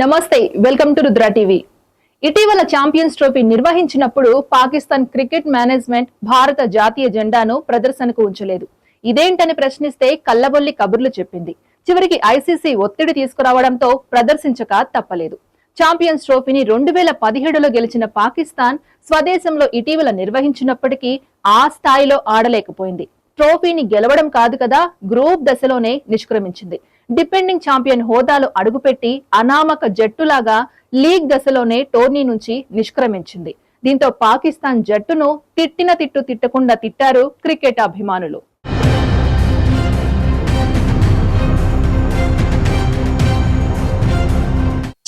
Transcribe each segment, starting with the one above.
నమస్తే welcome to Rudra TV. ఇటీవల champions trophy నిర్వహించినప్పుడు పాకిస్తాన్ క్రికెట్ మేనేజ్మెంట్ భారత జాతీయ జెండాను ప్రదర్శనకు ఉంచలేదు. ఇదేంటని ప్రశ్నిస్తే కల్లబొల్లి కబుర్లు చెప్పింది. చివరికి ఐసీసీ ఒత్తిడి తీసుకురావడంతో ప్రదర్శించక తప్పలేదు. ఛాంపియన్స్ ట్రోఫీని రెండు వేల పదిహేడులో గెలిచిన పాకిస్తాన్ స్వదేశంలో ఇటీవల నిర్వహించినప్పటికీ ఆ స్థాయిలో ఆడలేకపోయింది. ట్రోఫీని గెలవడం కాదు కదా గ్రూప్ దశలోనే నిష్క్రమించింది. డిపెండింగ్ ఛాంపియన్ హోదాలో అడుగుపెట్టి అనామక జట్టులాగా లీగ్ దశలోనే టోర్నీ నుంచి నిష్క్రమించింది. దీంతో పాకిస్తాన్ జట్టును తిట్టిన తిట్టు తిట్టకుండా తిట్టారు క్రికెట్ అభిమానులు.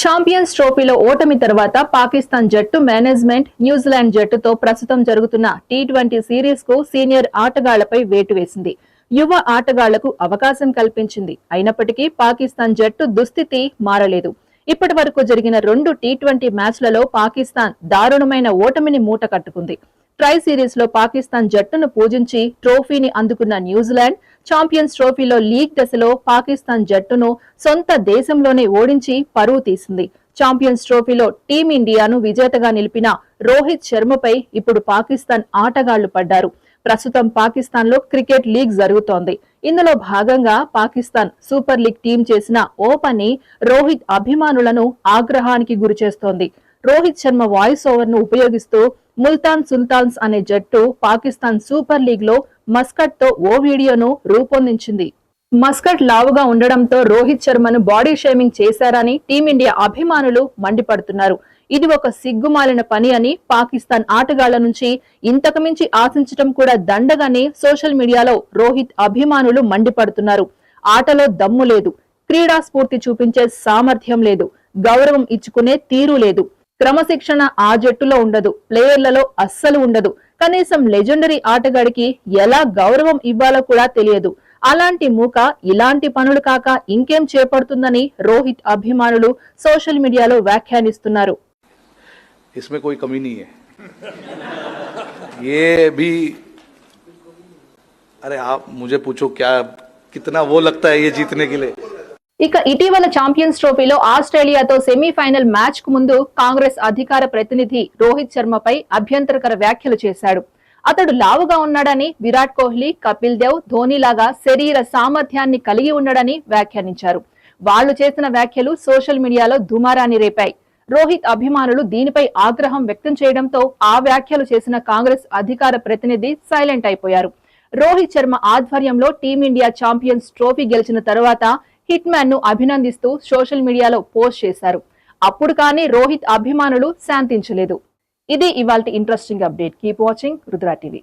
ఛాంపియన్స్ ట్రోఫీలో ఓటమి తర్వాత పాకిస్తాన్ జట్టు మేనేజ్మెంట్ న్యూజిలాండ్ జట్టుతో ప్రస్తుతం జరుగుతున్న టీ ట్వంటీ సిరీస్కు సీనియర్ ఆటగాళ్ళపై వేటు వేసింది. యువ ఆటగాళ్ళకు అవకాశం కల్పించింది. అయినప్పటికీ పాకిస్తాన్ జట్టు దుస్థితి మారలేదు. ఇప్పటి వరకు జరిగిన రెండు టీ ట్వంటీ మ్యాచ్లలో పాకిస్తాన్ దారుణమైన ఓటమిని మూట కట్టుకుంది. ట్రై సిరీస్లో పాకిస్తాన్ జట్టును పూజించి ట్రోఫీని అందుకున్న న్యూజిలాండ్ ఛాంపియన్స్ ట్రోఫీలో లీగ్ దశలో పాకిస్తాన్ జట్టును సొంత దేశంలోనే ఓడించి పరువు తీసింది. ఛాంపియన్స్ ట్రోఫీలో టీమిండియాను విజేతగా నిలిపిన రోహిత్ శర్మపై ఇప్పుడు పాకిస్తాన్ ఆటగాళ్ళు పడ్డారు. ప్రస్తుతం పాకిస్తాన్లో క్రికెట్ లీగ్ జరుగుతోంది. ఇందులో భాగంగా పాకిస్తాన్ సూపర్ లీగ్ టీం చేసిన ఓ పని రోహిత్ అభిమానులను ఆగ్రహానికి గురిచేస్తోంది రోహిత్ శర్మ వాయిస్ ఓవర్ను ఉపయోగిస్తూ ముల్తాన్ సుల్తాన్స్ అనే జట్టు పాకిస్తాన్ సూపర్ లీగ్లో మస్కట్తో ఓ వీడియోను రూపొందించింది. మస్కట్ లావుగా ఉండడంతో రోహిత్ శర్మను బాడీ షేమింగ్ చేశారని టీమిండియా అభిమానులు మండిపడుతున్నారు. ఇది ఒక సిగ్గుమాలిన పని అని పాకిస్తాన్ ఆటగాళ్ళ నుంచి ఇంతకుమించి ఆశించటం ఆశించడం కూడా దండగానే సోషల్ మీడియాలో రోహిత్ అభిమానులు మండిపడుతున్నారు. ఆటలో దమ్ము లేదు. క్రీడా స్ఫూర్తి చూపించే సామర్థ్యం లేదు. గౌరవం ఇచ్చుకునే తీరు లేదు. క్రమశిక్షణ ఆ జట్టులో ఉండదు. ప్లేయర్లలో అస్సలు ఉండదు. కనీసం లెజెండరీ ఆటగాడికి ఎలా గౌరవం ఇవ్వాలో కూడా తెలియదు. అలాంటి మూక ఇలాంటి పనులు కాక ఇంకేం చేపడుతుందని రోహిత్ అభిమానులు సోషల్ మీడియాలో వ్యాఖ్యానిస్తున్నారు इसमें कोई कमी नहीं है ये भी अरे आप मुझे पूछो क्या कितना वो लगता है ये जीतने के लिए ఇక ఇటీవల ఛాంపియన్స్ ట్రోఫీలో ఆస్ట్రేలియాతో సెమీఫైనల్ మ్యాచ్ కు ముందు కాంగ్రెస్ అధికార ప్రతినిధి రోహిత్ శర్మపై అభ్యంతరకర వ్యాఖ్యలు చేశాడు అతడు లావుగా ఉన్నాడని విరాట్ కోహ్లీ కపిల్ దేవ్ ధోని లాగా శరీర సామర్థ్యాన్ని కలిగి ఉన్నాడని వ్యాఖ్యానించారు. వాళ్ళు చేసిన వ్యాఖ్యలు సోషల్ మీడియాలో దుమారాన్ని రేపాయి. రోహిత్ అభిమానులు దీనిపై ఆగ్రహం వ్యక్తం చేయడంతో ఆ వ్యాఖ్యలు చేసిన కాంగ్రెస్ అధికార ప్రతినిధి సైలెంట్ అయిపోయారు. రోహిత్ శర్మ ఆధ్వర్యంలో టీమిండియా ఛాంపియన్స్ ట్రోఫీ గెలిచిన తర్వాత హిట్ మ్యాన్ను అభినందిస్తూ సోషల్ మీడియాలో పోస్ట్ చేశారు. అప్పుడు కానీ రోహిత్ అభిమానులు శాంతించలేదు. ఇది ఇవాళ interesting update keep watching Rudra TV